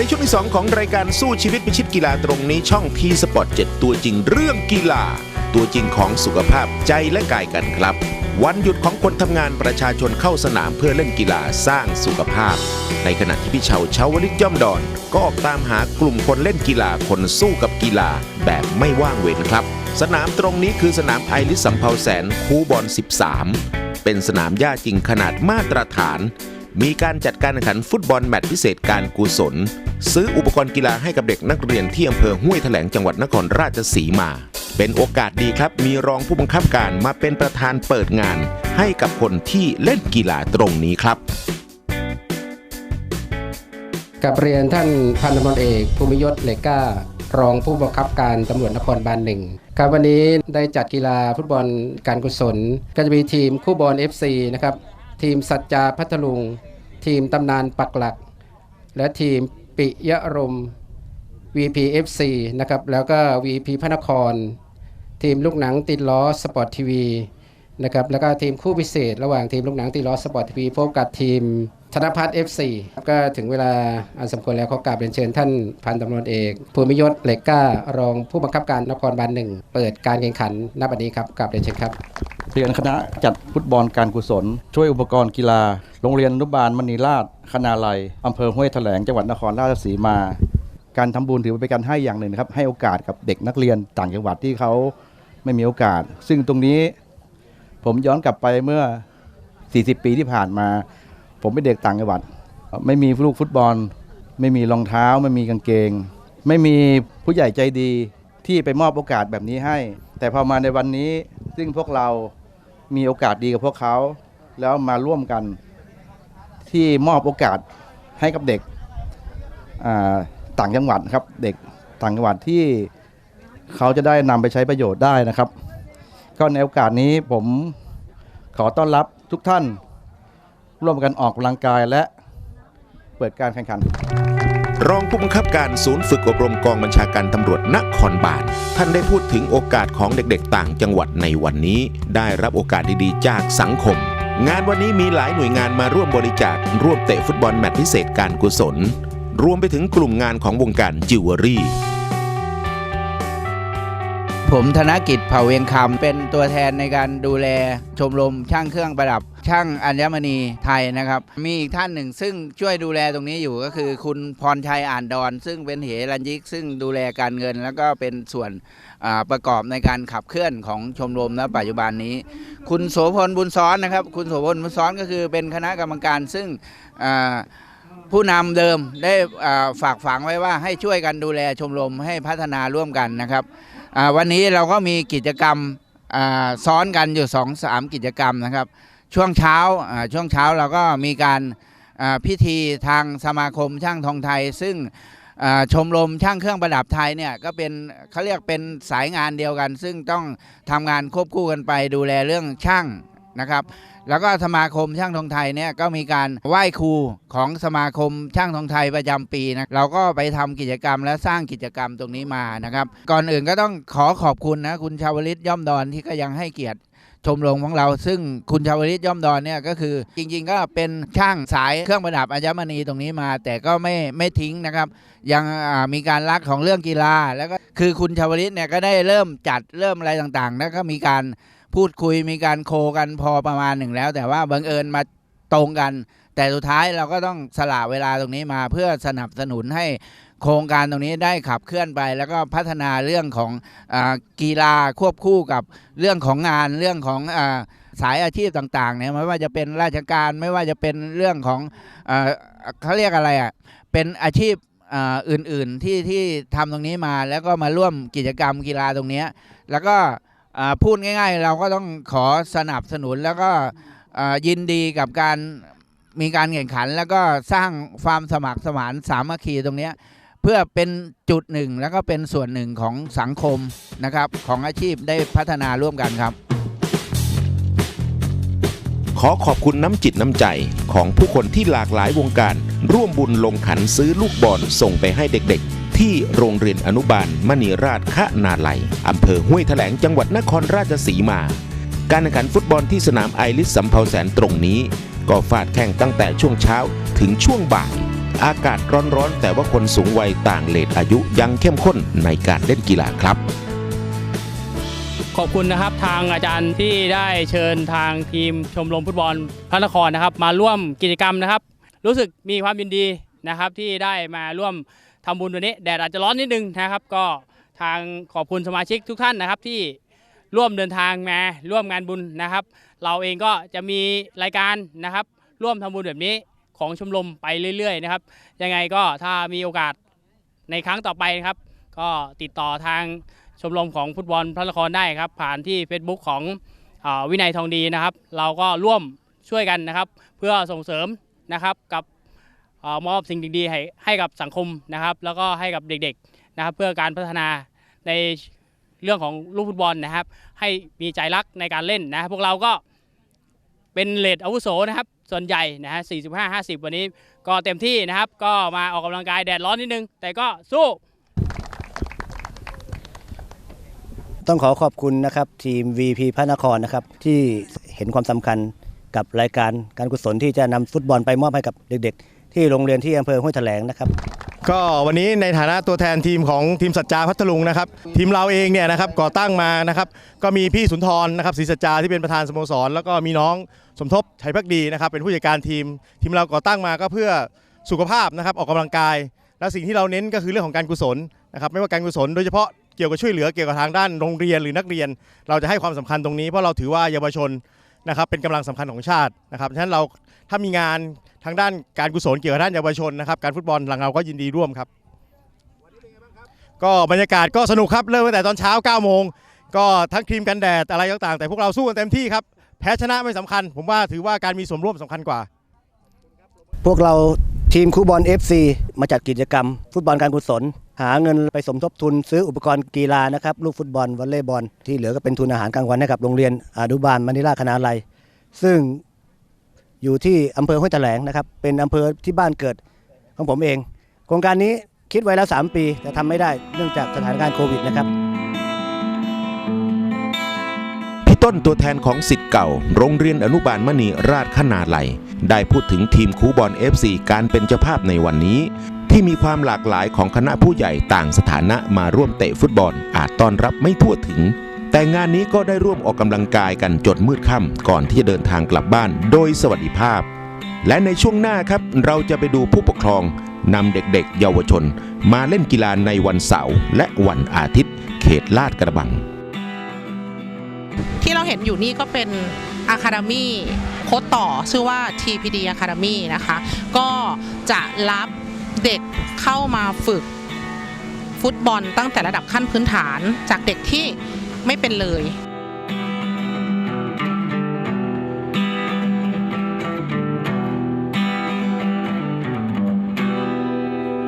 ในช่วงที่ 2 ของรายการสู้ชีวิตพิชิตกีฬาตรงนี้ช่องทีสปอร์ต7ตัวจริงเรื่องกีฬา ตัวจริงของสุขภาพใจและกายกันครับ วันหยุดของคนทำงานประชาชนเข้าสนามเพื่อเล่นกีฬาสร้างสุขภาพ ในขณะที่พี่เชาเชาวลิตย่อมดอน ก็ออกตามหากลุ่มคนเล่นกีฬาคนสู้กับกีฬาแบบไม่ว่างเว้นครับ สนามตรงนี้คือสนามไอริสสำเภาแสนคูบอล 13 เป็นสนามหญ้าจริงขนาดมาตรฐาน มีการจัดการแข่งขันฟุตบอลแมตช์พิเศษการกุศล ซื้ออุปกรณ์กีฬาให้กับเด็กนักเรียนที่อำเภอห้วยแถลงจังหวัดนครราชสีมา เป็นโอกาสดีครับ มีรองผู้บังคับการมาเป็นประธานเปิดงาน ให้กับคนที่เล่นกีฬาตรงนี้ครับกับเรียนท่านพันตำรวจเอกภูมิยศเหลก้ารองผู้บังคับการตำรวจนครบาลหนึ่งครับวันนี้ได้จัดกีฬาฟุตบอลการกุศล ก็จะมีทีมคู่บอล FC นะครับ ทีมสัจจาพัทลุง ทีมตำนานปักหลัก และทีมปิยะรม VPFC นะครับแล้วก็ VP พระนคร ทีมลูกหนังติดล้อสปอร์ตทีวีนะครับแล้วก็ทีมคู่พิเศษ ระหว่างทีมลูกหนังติดล้อสปอร์ตทีวีพบกับทีมธนพัฒน์ FC ก็ถึงเวลาอันสมควรแล้วขอกราบเรียนเชิญท่านพันตำรวจเอกภูมิยศเหล็กก้ารองผู้บังคับการนครบาลหนึ่งเปิดการแข่งขันณบัดนี้ครับกราบเรียนเชิญครับ รียนคณะจัดฟุตบอลการกุศล ช่วยอุปกรณ์กีฬา โรงเรียนอนุบาลมณีราชคณาลัยอำเภอห้วยแถลงจังหวัดนครราชสีมา การทำบุญถือเป็นการให้อย่างหนึ่งนะครับให้โอกาสกับเด็กนักเรียนต่างจังหวัดที่เขาไม่มีโอกาส ซึ่งตรงนี้ผมย้อนกลับไปเมื่อ 40 ปีที่ผ่านมา ผมเป็นเด็กต่างจังหวัด ไม่มีลูกฟุตบอล ไม่มีรองเท้า ไม่มีกางเกง ไม่มีผู้ใหญ่ใจดีที่ไปมอบโอกาสแบบนี้ให้ แต่พอมาในวันนี้ซึ่งพวกเรา มีโอกาสดีกับพวกเขา แล้วมาร่วมกันที่มอบโอกาสให้กับเด็กต่างจังหวัดครับ เด็กต่างจังหวัดที่เขาจะได้นำไปใช้ประโยชน์ได้นะครับ ก็ในโอกาสนี้ผมขอต้อนรับทุกท่าน ร่วมกันออกกำลังกายและเปิดการแข่งขัน รองผู้บังคับการศูนย์ฝึกอบรมกองบัญชาการตำรวจนครบาลท่านได้พูดถึงโอกาสของเด็กๆ ต่างจังหวัดในวันนี้ ได้รับโอกาสดีๆ จากสังคม งานวันนี้มีหลายหน่วยงานมาร่วมบริจาคร่วมเตะฟุตบอลแมตช์พิเศษการกุศล รวมไปถึงกลุ่มงานของวงการจิวเวลรี่ผมธนกิจเผ่าเวียงคำเป็นตัวแทนในการดูแลชมรมช่างเครื่องประดับ ช่างอัญมณีไทยนะครับ มีอีกท่านหนึ่ง ซึ่งช่วยดูแลตรงนี้อยู่ก็คือ คุณพรชัยอ่านดอน ซึ่งเป็นเหรัญยิก ซึ่งดูแลการเงิน แล้วก็เป็นส่วนประกอบในการขับเคลื่อนของชมรมณปัจจุบันนี้ คุณโสพลบุญซ้อนนะครับ คุณโสพลบุญซ้อนก็คือเป็นคณะกรรมการซึ่งผู้นำเดิมได้ฝากฝังไว้ว่าให้ช่วยกันดูแลชมรมให้พัฒนาร่วมกันนะครับวันนี้เราก็มีกิจกรรมซ้อนกันอยู่2อสามกิจกรรมนะครับ ช่วงเช้าช่วงเช้าเราก็มีการพิธีทางสมาคมช่างทองไทย ซึ่งชมรมช่างเครื่องประดับไทยเนี่ยก็เป็นเขาเรียกเป็นสายงานเดียวกัน ซึ่งต้องทำงานควบคู่กันไปดูแลเรื่องช่างนะครับ แล้วก็สมาคมช่างทองไทยเนี่ยก็มีการไหว้ครูของสมาคมช่างทองไทยประจำปีนะเราก็ไปทำกิจกรรมและสร้างกิจกรรมตรงนี้มานะครับ ก่อนอื่นก็ต้องขอขอบคุณนะคุณชาวลิตย่อมดอนที่ก็ยังให้เกียรติ ชมรมของเรา ซึ่งคุณชาวลิตย่อมดอนเนี่ยก็คือจริงๆ ก็เป็นช่างสายเครื่องประดับอัญมณีตรงนี้มา แต่ก็ไม่ไม่ทิ้งนะครับ ยังมีการรักของเรื่องกีฬา แล้วก็คือคุณชาวลิตเนี่ยก็ได้เริ่มจัดเริ่มอะไรต่างๆแล้วก็มีการพูดคุยมีการโคกันพอประมาณหนึ่งแล้ว แต่ว่าบังเอิญมาตรงกัน แต่สุดท้ายเราก็ต้องสละเวลาตรงนี้มาเพื่อสนับสนุนให้ โครงการตรงนี้ได้ขับเคลื่อนไป แล้วก็พัฒนาเรื่องของอกีฬาควบคู่กับเรื่องของงานเรื่องของอสายอาชีพต่างๆเนี่ยไม่ว่าจะเป็นราชการไม่ว่าจะเป็นเรื่องของอเขาเรียกอะไรอะเป็นอาชีพอื่นๆที่ที่ทำตรงนี้มาแล้วก็มาร่วมกิจกรรมกีฬาตรงนี้ แล้วก็พูดง่าย ๆ เราก็ต้องขอสนับสนุนแล้วก็ยินดีกับการมีการแข่งขัน แล้วก็สร้างความสมัครสมานสามัคคีตรงนี้ เพื่อเป็นจุดหนึ่งแล้วก็เป็นส่วนหนึ่งของสังคมนะครับของอาชีพได้พัฒนาร่วมกันครับ ขอขอบคุณน้ำจิตน้ำใจของผู้คนที่หลากหลายวงการ ร่วมบุญลงขันซื้อลูกบอลส่งไปให้เด็กๆที่โรงเรียนอนุบาลมณีราชคะนาลัยอำเภอห้วยแถลงจังหวัดนครราชสีมา การแข่งขันฟุตบอลที่สนามไอริสสำเภาแสนตรงนี้ ก็ฟาดแข่งตั้งแต่ช่วงเช้าถึงช่วงบ่าย อากาศร้อนๆ แต่ว่าคนสูงวัยต่างเลทอายุยังเข้มข้นในการเล่นกีฬาครับ ขอบคุณนะครับทางอาจารย์ที่ได้เชิญทางทีมชมรมฟุตบอลพระนครนะครับ มาร่วมกิจกรรมนะครับ รู้สึกมีความยินดีนะครับที่ได้มาร่วมทำบุญวันนี้แดดอาจจะร้อนนิดนึงนะครับ ก็ทางขอบคุณสมาชิกทุกท่านนะครับที่ร่วมเดินทางมาร่วมงานบุญนะครับ เราเองก็จะมีรายการนะครับ ร่วมทำบุญแบบนี้ ของชมรมไปเรื่อยๆนะครับ ยังไงก็ถ้ามีโอกาสในครั้งต่อไปนะครับ ก็ติดต่อทางชมรมของฟุตบอลพระนครได้ครับ ผ่านที่ Facebook ของอวินัยทองดีนะครับ เราก็ร่วมช่วยกันนะครับ เพื่อส่งเสริมนะครับกับอมอบสิ่งดีๆให้ให้กับสังคมนะครับ แล้วก็ให้กับเด็กๆนะครับ เพื่อการพัฒนาในเรื่องของลูกฟุตบอลนะครับ ให้มีใจรักในการเล่นนะครับพวกเราก็เป็นเลดอาวุโสนะครับ ส่วนใหญ่นะฮะ45 50 วันนี้ก็เต็มที่นะครับ ก็มาออกกำลังกายแดดร้อนนิดนึง แต่ก็สู้ ต้องขอขอบคุณนะครับทีม VP พระนครนะครับที่เห็นความสำคัญกับรายการการกุศลที่จะนำฟุตบอลไปมอบให้กับเด็กๆ ที่โรงเรียนที่อำเภอห้วยแถลงนะครับ ก็วันนี้ในฐานะตัวแทนทีมของทีมสัจจาพัทลุงนะครับ ทีมเราเองเนี่ยนะครับก่อตั้งมานะครับก็มีพี่สุนทรนะครับศรีสัจจาที่เป็นประธานสโมสร แล้วก็มีน้องสมทบชัยพักดีนะครับ เป็นผู้จัดการทีม ทีมเราก่อตั้งมาก็เพื่อสุขภาพนะครับออกกำลังกาย และสิ่งที่เราเน้นก็คือเรื่องของการกุศลนะครับไม่ว่าการกุศลโดยเฉพาะเกี่ยวกับช่วยเหลือเกี่ยวกับทางด้านโรงเรียนหรือนักเรียน เราจะให้ความสำคัญตรงนี้เพราะเราถือว่าเยาวชน นะครับเป็นกำลังสำคัญของชาตินะครับฉะนั้นเราถ้ามีงานทางด้านการกุศลเกี่ยวกับด้านเยาวชนนะครับการฟุตบอลหลังเราก็ยินดีร่วมครับก็บรรยากาศก็สนุกครับเริ่มตั้งแต่ตอนเช้า9โมงก็ทั้งครีมกันแดดอะไรต่างๆ แต่พวกเราสู้กันเต็มที่ครับแพ้ชนะไม่สำคัญ ผมว่าถือว่าการมีส่วนร่วมสำคัญกว่า พวกเราทีมคู่บอล FC มาจัดกิจกรรม ฟุตบอลการกุศล หาเงินไปสมทบทุนซื้ออุปกรณ์กีฬานะครับลูกฟุตบอลวอลเลย์บอลที่เหลือก็เป็นทุนอาหารกลางวันให้กับโรงเรียนอนุบาลมณิลาคณาลัยซึ่งอยู่ที่อำเภอห้วยแถลงนะครับเป็นอำเภอที่บ้านเกิดของผมเอง โครงการนี้คิดไว้แล้ว 3 ปีแต่ทำไม่ได้เนื่องจากสถานการณ์โควิดนะครับพี่ต้นตัวแทนของสิทธิ์เก่า โรงเรียนอนุบาลมณีราชขนาลัยได้พูดถึงทีมคูบอล FC การเป็นเจ้าภาพในวันนี้ ที่มีความหลากหลายของคณะผู้ใหญ่ต่างสถานะมาร่วมเตะฟุตบอลอาจต้อนรับไม่ทั่วถึง แต่งานนี้ก็ได้ร่วมออกกำลังกายกันจนมืดค่ำก่อนที่จะเดินทางกลับบ้านโดยสวัสดิภาพ และในช่วงหน้าครับเราจะไปดูผู้ปกครองนำเด็กๆ เยาวชน มาเล่นกีฬาในวันเสาร์และวันอาทิตย์ เขตลาดกระบัง ที่เราเห็นอยู่นี่ก็เป็นอะคา d มี่โค้ดต่อชื่อว่า TPD Academy นะคะ ก็จะรับ เด็กเข้ามาฝึกฟุตบอลตั้งแต่ระดับขั้นพื้นฐานจากเด็กที่ไม่เป็นเลย